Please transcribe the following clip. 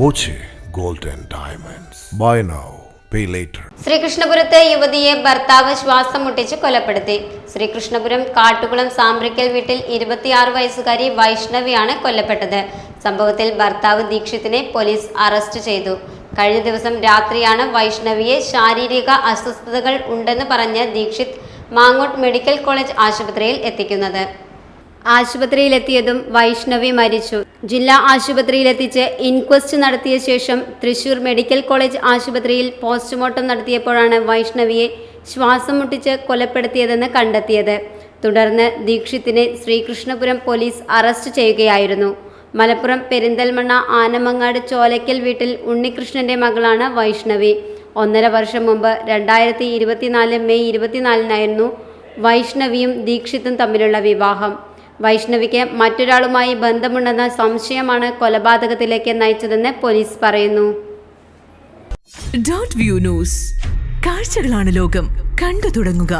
Boche gold diamonds. Buy now pay later. ശ്രീകൃഷ്ണപുരത്തെ യുവതിയെ ഭർത്താവ് ശ്വാസം മുട്ടിച്ച് കൊലപ്പെടുത്തി. ശ്രീകൃഷ്ണപുരം കാട്ടുകുളം സാമ്പ്രിക്കൽ വീട്ടിൽ ഇരുപത്തിയാറ് വയസ്സുകാരി വൈഷ്ണവിയാണ് കൊല്ലപ്പെട്ടത്. സംഭവത്തിൽ ഭർത്താവ് ദീക്ഷിത്തിനെ പോലീസ് അറസ്റ്റ് ചെയ്തു. കഴിഞ്ഞ ദിവസം രാത്രിയാണ് വൈഷ്ണവിയെ ശാരീരിക അസ്വസ്ഥതകൾ ഉണ്ടെന്ന് പറഞ്ഞ് ദീക്ഷിത് മാങ്ങോട്ട് മെഡിക്കൽ കോളേജ് ആശുപത്രിയിൽ എത്തിക്കുന്നത്. ആശുപത്രിയിലെത്തിയതും വൈഷ്ണവി മരിച്ചു. ജില്ലാ ആശുപത്രിയിലെത്തിച്ച് ഇൻക്വസ്റ്റ് നടത്തിയ ശേഷം തൃശൂർ മെഡിക്കൽ കോളേജ് ആശുപത്രിയിൽ പോസ്റ്റ്മോർട്ടം നടത്തിയപ്പോഴാണ് വൈഷ്ണവിയെ ശ്വാസം മുട്ടിച്ച് കൊലപ്പെടുത്തിയതെന്ന് കണ്ടെത്തിയത്. തുടർന്ന് ദീക്ഷിത്തിനെ ശ്രീകൃഷ്ണപുരം പോലീസ് അറസ്റ്റ് ചെയ്യുകയായിരുന്നു. മലപ്പുറം പെരിന്തൽമണ്ണ ആനമങ്ങാട് ചോലയ്ക്കൽ വീട്ടിൽ ഉണ്ണികൃഷ്ണന്റെ മകളാണ് വൈഷ്ണവി. ഒന്നര വർഷം മുമ്പ് രണ്ടായിരത്തി ഇരുപത്തിനാല് മെയ് ഇരുപത്തിനാലിനായിരുന്നു വൈഷ്ണവിയും ദീക്ഷിത്തും തമ്മിലുള്ള വിവാഹം. വൈഷ്ണവിക്ക് മറ്റൊരാളുമായി ബന്ധമുണ്ടെന്ന സംശയമാണ് കൊലപാതകത്തിലേക്ക് നയിച്ചതെന്ന് പോലീസ് പറയുന്നു. Dot view news. കാഴ്ചകളാണ് ലോകം. കണ്ടു തുടങ്ങുക.